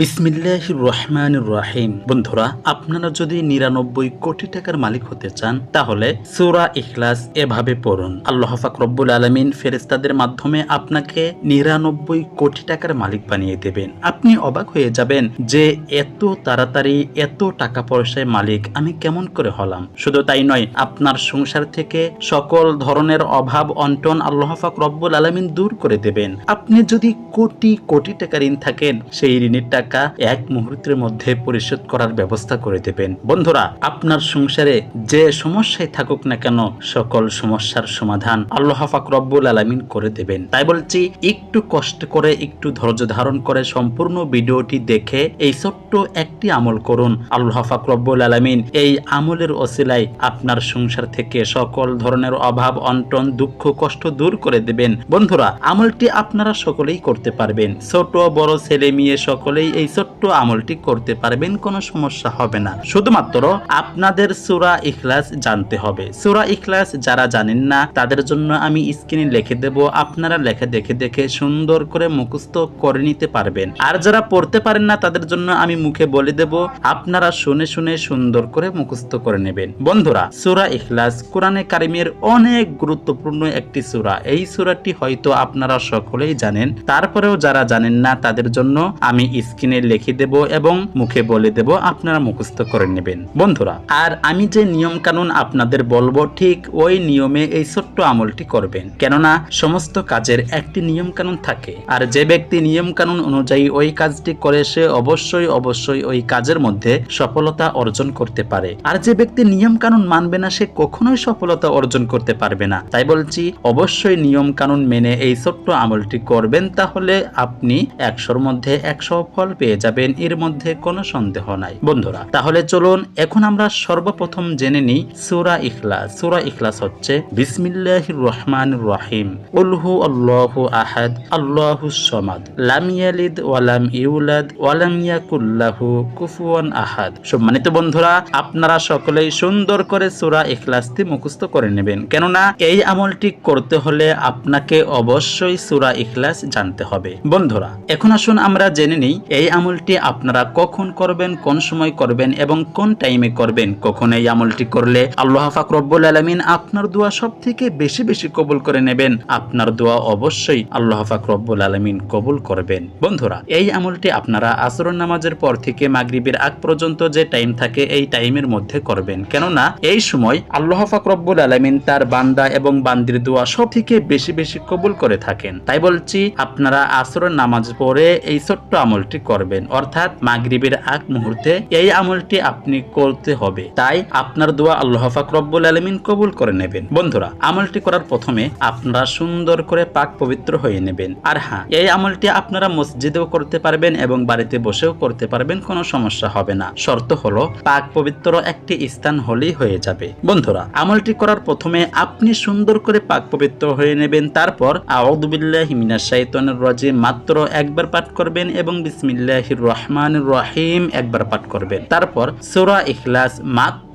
বিসমিল্লাহ রহমান রাহিম। বন্ধুরা, আপনারা যদি নিরানব্বই কোটি টাকার মালিক হতে চান, তাহলে সুরা ইখলাস এভাবে পড়ুন। আল্লাহ ফাক রব্বুল আলমিন ফেরেস্তাদের মাধ্যমে আপনাকে নিরানব্বই কোটি টাকার মালিক বানিয়ে দেবেন। আপনি অবাক হয়ে যাবেন যে এত তাড়াতাড়ি, এত টাকা পয়সায় মালিক আমি কেমন করে হলাম। শুধু তাই নয়, আপনার সংসার থেকে সকল ধরনের অভাব, অন্টন আল্লাহ ফাক রব্বুল আলমিন দূর করে দেবেন। আপনি যদি কোটি কোটি টাকা ঋণ থাকেন, সেই ঋণের টাকা এক মুহূর্তের মধ্যে পরিশোধ করার ব্যবস্থা করে দেবেন। বন্ধুরা, আপনার সংসারে যে সমস্যায় থাকুক না কেন, সকল সমস্যার সমাধান আল্লাহ ফাক রব্বুল আলমিন করে দেবেন। তাই বলছি, একটু কষ্ট করে, একটু ধৈর্য ধারণ করে সম্পূর্ণ ভিডিওটি দেখে এই ছোট্ট একটি আমল করুন। আল্লাহ ফাক রব্বুল আলমিন এই আমলের ওসিলায় আপনার সংসার থেকে সকল ধরনের অভাব, অন্টন, দুঃখ, কষ্ট দূর করে দেবেন। বন্ধুরা, আমলটি আপনারা সকলেই করতে পারবেন। ছোট, বড়, ছেলে, মেয়ে সকলেই এই ছোট্ট আমলটি করতে পারবেন, কোনো সমস্যা হবে না। শুধুমাত্র আপনাদের সুরা ইখলাস জানতে হবে। সুরা ইখলাস যারা জানেন না, তাদের জন্য আমি স্ক্রিনে লিখে দেব, আপনারা লেখা, দেখে দেখে সুন্দর করে মুখস্থ করে নিতে পারবেন। আর যারা পড়তে পারেন না, তাদের জন্য আমি মুখে বলে দেব, আপনারা শুনে শুনে সুন্দর করে মুখস্থ করে নেবেন। বন্ধুরা, সুরা ইখলাস কোরআনে কারিমের অনেক গুরুত্বপূর্ণ একটি সুরা। এই সুরাটি হয়তো আপনারা সকলেই জানেন, তারপরেও যারা জানেন না, তাদের জন্য আমি স্ক্রিনে লিখে দেব এবং মুখে বলে দেব, আপনারা মুখস্থ করে নেবেন। বন্ধুরা, আর আমি যে নিয়ম কানুন আপনাদের বলব, ঠিক ওই নিয়মে এই ছোট্ট আমলটি করবেন। কেননা, সমস্ত কাজের একটি নিয়ম কানুন থাকে, আর যে ব্যক্তি নিয়ম কানুন অনুযায়ী ওই কাজটি করে, সে অবশ্যই অবশ্যই ওই কাজের মধ্যে সফলতা অর্জন করতে পারে। আর যে ব্যক্তি নিয়ম কানুন মানবে না, সে কখনোই সফলতা অর্জন করতে পারবে না। তাই বলছি, অবশ্যই নিয়ম কানুন মেনে এই ছোট্ট আমলটি করবেন, তাহলে আপনি একশোর মধ্যে একশো ফল পেয়ে যাবেন, এর মধ্যে কোনো সন্দেহ নাই। বন্ধুরা, তাহলে চলুন এখন আমরা সর্বপ্রথম জেনে নিই সুরা ইখলাস। সুরা ইখলাস হচ্ছে বিসমিল্লাহ রহমান রহিম। উলহু আল্লাহু আহাদ, আল্লাহু সমাদ। লাম ইয়ালিদ ওয়ালাম ইউলাদ ওয়ালাম ইয়াকুল্লাহু কুফুয়ান আহাদ। সম্মানিত বন্ধুরা, আপনারা সকলেই সুন্দর করে সুরা ইখলাসটি মুখস্থ করে নেবেন। কেননা এই আমলটি করতে হলে আপনাকে অবশ্যই সুরা ইখলাস জানতে হবে। বন্ধুরা, এখন আসুন আমরা জেনে নিই এই আমলটি আপনারা কখন করবেন, কোন সময় করবেন এবং কোন টাইমে করবেন? কখন এই আমলটি করলে আল্লাহ ফাক রব্বুল আলমিন আপনার দোয়া সব থেকে বেশি বেশি কবুল করে নেবেন? আপনার দোয়া অবশ্যই আল্লাহ ফাক রব্বুল আলমিন কবুল করবেন। বন্ধুরা, এই আমলটি আপনারা আসর নামাজের পর থেকে মাগরিবের আগ পর্যন্ত যে টাইম থাকে, এই টাইমের মধ্যে করবেন। কেননা, এই সময় আল্লাহ ফাক রব্বুল আলমিন তার বান্দা এবং বান্দির দোয়া সব থেকে বেশি বেশি কবুল করে থাকেন। তাই বলছি, আপনারা আসরের নামাজ পড়ে এই ছোট্ট আমলটি করবেন। অর্থাৎ মাগরিবের আগ মুহূর্তে এই আমলটি আপনি করতে হবে। তাই আপনার দোয়া আল্লাহ ফাক রব্বুল আলমিন কবুল করে নেবেন। বন্ধুরা, আমলটি করার প্রথমে আপনারা সুন্দর করে পাক পবিত্র হয়ে নেবেন। আর হ্যাঁ এই আমলটি আপনারা মসজিদেও করতে পারবেন এবং বাড়িতে বসেও করতে পারবেন, কোনো সমস্যা হবে না। শর্ত হলো, পাক পবিত্র একটি স্থান হলেই হয়ে যাবে। বন্ধুরা, আমলটি করার প্রথমে আপনি সুন্দর করে পাক পবিত্র হয়ে নেবেন। তারপর আউদুবিল্লাহ মিনাশ শাইতানির রাজিম মাত্র একবার পাঠ করবেন এবং বিসমিল্লাহির রহমানুর রহিম একবার পাঠ করবেন তারপর সুরা ইখলাস মাত্র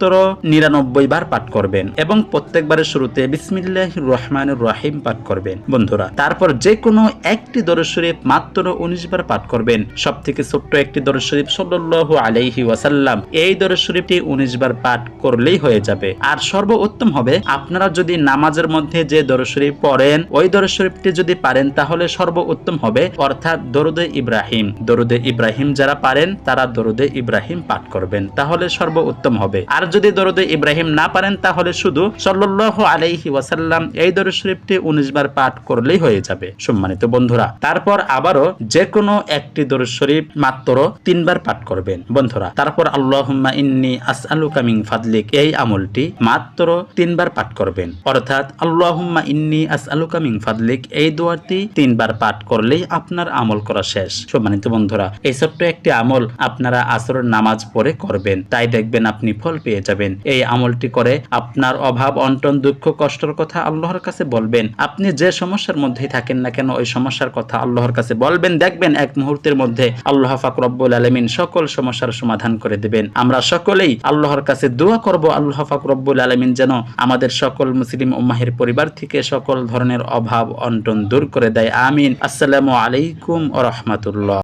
নিরানব্বই বার পাঠ করবেন এবং প্রত্যেকবারের শুরুতে বিসমিল্লাহির রহমানির রহিম পাঠ করবেন। বন্ধুরা, তারপর যে কোনো একটি দরুদ শরীফ মাত্র উনিশ বার পাঠ করবেন। সব থেকে ছোট্ট একটি দরুদ শরীফ সাল্লাল্লাহু আলাইহি ওয়াসাল্লাম, এই দরুদ শরীফটি উনিশ বার পাঠ করলেই হয়ে যাবে। আর সর্বোত্তম হবে, আপনারা যদি নামাজের মধ্যে যে দরুদ শরীফ পড়েন, ওই দরুদ শরীফটি যদি পারেন, তাহলে সর্বোত্তম হবে, অর্থাৎ দরুদে ইব্রাহিম। দরুদে ইব্রাহিম যারা পারেন, তারা দরুদে ইব্রাহিম পাঠ করবেন। তাহলে সর্বোত্তম হবে। আর যদি দরুদে ইব্রাহিম না পারেন, তাহলে শুধু সাল্লাল্লাহু আলাইহি ওয়াসাল্লাম এই দরুদ শরীফটি উনিশ বার পাঠ করলেই হয়ে যাবে, সম্মানিত বন্ধুরা। তারপর আবারও যে কোনো একটি দরুদ শরীফ মাত্র তিনবার পাঠ করবেন, বন্ধুরা। তারপর আল্লাহুম্মা ইন্নি আসআলুকা মিন ফাদলিক, এই আমলটি মাত্র তিনবার পাঠ করবেন। অর্থাৎ আল্লাহুম্মা ইন্নি আসআলুকা মিন ফাদলিক, এই দোয়াটি তিনবার পাঠ করলেই আপনার আমল করা শেষ, সম্মানিত বন্ধুরা। এই ছোট্ট একটি আমল আপনারা আসরের নামাজ পড়ে করবেন, তাই দেখবেন আপনি ফল পেয়ে যাবেন। এই আমলটি করে আপনার অভাব, অন্টন, দুঃখ, কষ্টের কথা আল্লাহর কাছে বলবেন। আপনি যে সমস্যার মধ্যেই থাকেন না কেন, ওই সমস্যার কথা আল্লাহর কাছে বলবেন। দেখবেন এক মুহূর্তের মধ্যে আল্লাহ ফাক রব্বুল আলমিন সকল সমস্যার সমাধান করে দেবেন। আমরা সকলেই আল্লাহর কাছে দোয়া করব, আল্লাহ ফাক রব্বুল আলমিন যেন আমাদের সকল মুসলিম উম্মাহের পরিবার থেকে সকল ধরনের অভাব, অন্টন দূর করে দেয়। আমিন। আসসালামু আলাইকুম ও রহমতুল্লাহ।